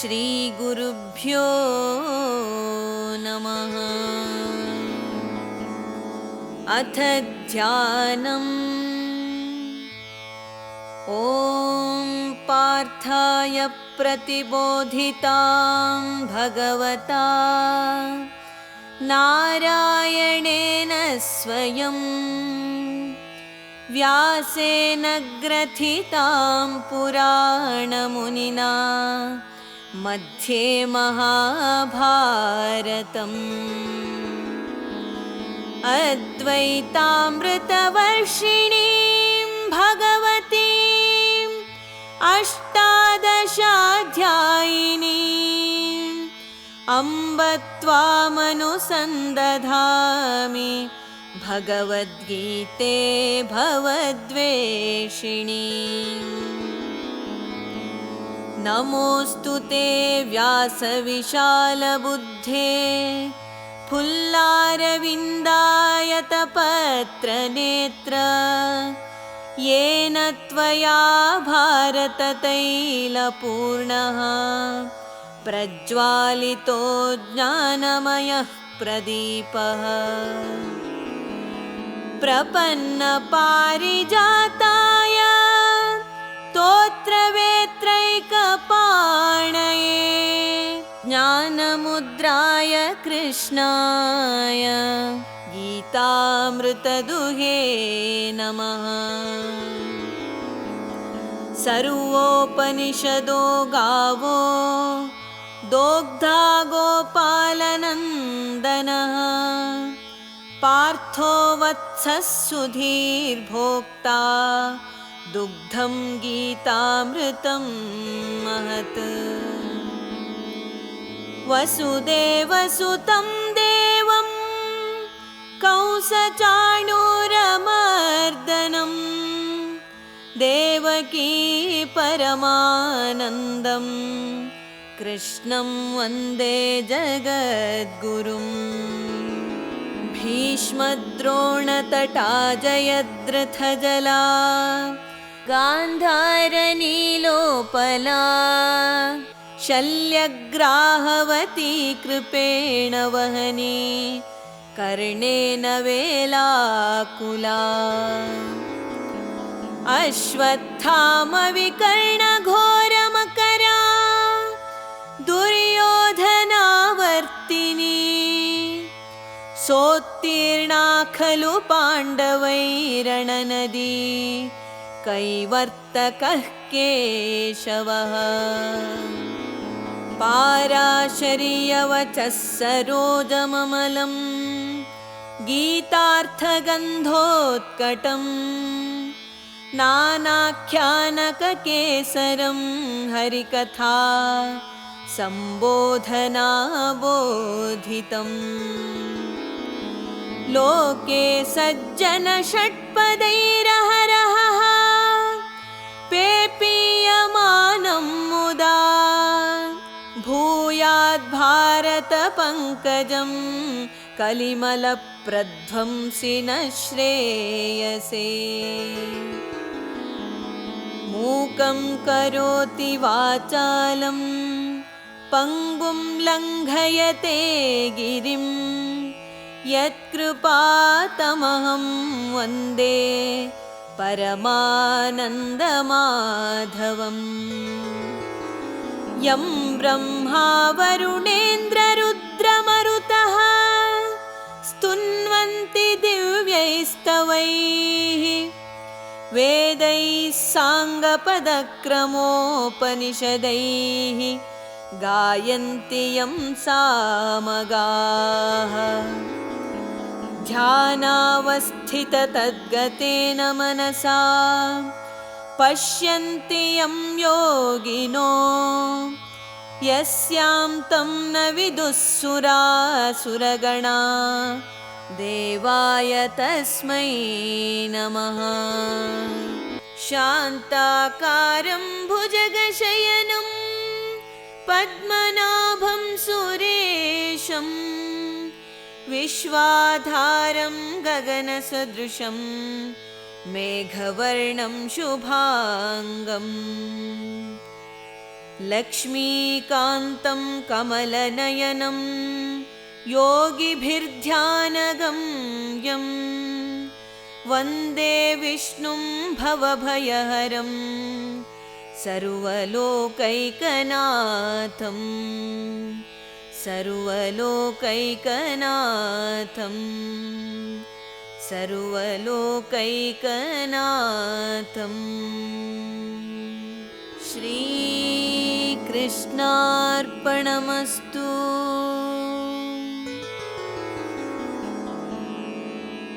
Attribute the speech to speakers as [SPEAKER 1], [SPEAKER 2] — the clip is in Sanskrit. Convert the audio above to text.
[SPEAKER 1] श्रीगुरुभ्यो नमः। अथ ध्यानम्। ॐ पार्थाय प्रतिबोधितां भगवता। नारायणेन स्वयं व्यासेन ग्रथितां पुराणमुनिना मध्ये महाभारतम्। अद्वैतामृतवर्षिणीं भगवतीम् अष्टादशाध्यायिनीम् अम्ब त्वामनुसन्दधामि भगवद्गीते भवद्वेषिणी। नमोऽस्तु ते व्यासविशालबुद्धे फुल्लारविन्दायतपत्रनेत्र येन त्वया भारततैलपूर्णः प्रज्वालितो ज्ञानमयः प्रदीपः प्रपन्नपारिजाताय स्तोत्रवेत्रैकपाणये ज्ञानमुद्राय कृष्णाय गीतामृतदुहे नमः। सर्वोपनिषदो गावो दोग्धा गोपालनन्दनः पार्थो वत्सः सुधीर्भोक्ता दुग्धं गीतामृतं महत्। वसुदेवसुतं देवं कंसचाणूरमर्दनं देवकी परमानन्दं कृष्णं वन्दे जगद्गुरुम् भीष्मद्रोणतटा जयद्रथजला गान्धारनीलोपला शल्यग्राहवती कृपेण वहनी कर्णेन वेलाकुला। अश्वत्थामविकर्णघोरमकरा सोत्तीर्णा खलु पाण्डवैरणनदी। कैवर्तकः केशवः। पाराशर्यवचः सरोजममलं। गीतार्थगन्धोत्कटम्। नानाख्यानककेसरं हरिकथा। सम्बोधनाबोधितम् लोके सज्जनषट्पदैरहरः पेपीयमानं मुदा भूयाद्भारतपङ्कजं कलिमलप्रध्वंसि न श्रेयसे। मूकं करोति वाचालं पङ्गुं लङ्घयते गिरिम् यत्कृपातमहं वन्दे परमानन्दमाधवम्। यं ब्रह्मा वरुणेन्द्ररुद्रमरुतः स्तुन्वन्ति दिव्यैस्तवैः। वेदैः साङ्गपदक्रमोपनिषदैः गायन्ति यं सामगाः ध्यानावस्थिततद्गतेन मनसा। पश्यन्ति यं योगिनो। यस्यां तं न विदुःसुरासुरगणा। देवाय तस्मै नमः। शान्ताकारं भुजगशयनं पद्मनाभं सुरेशम् विश्वाधारं गगनसदृशं मेघवर्णं शुभाङ्गम्। लक्ष्मीकान्तं कमलनयनं योगिभिर्ध्यानगम्यम् वन्दे विष्णुं भवभयहरं सर्वलोकैकनाथम् सर्वलोकैकनाथम्। सर्वलोकैकनाथम्। श्रीकृष्णार्पणमस्तु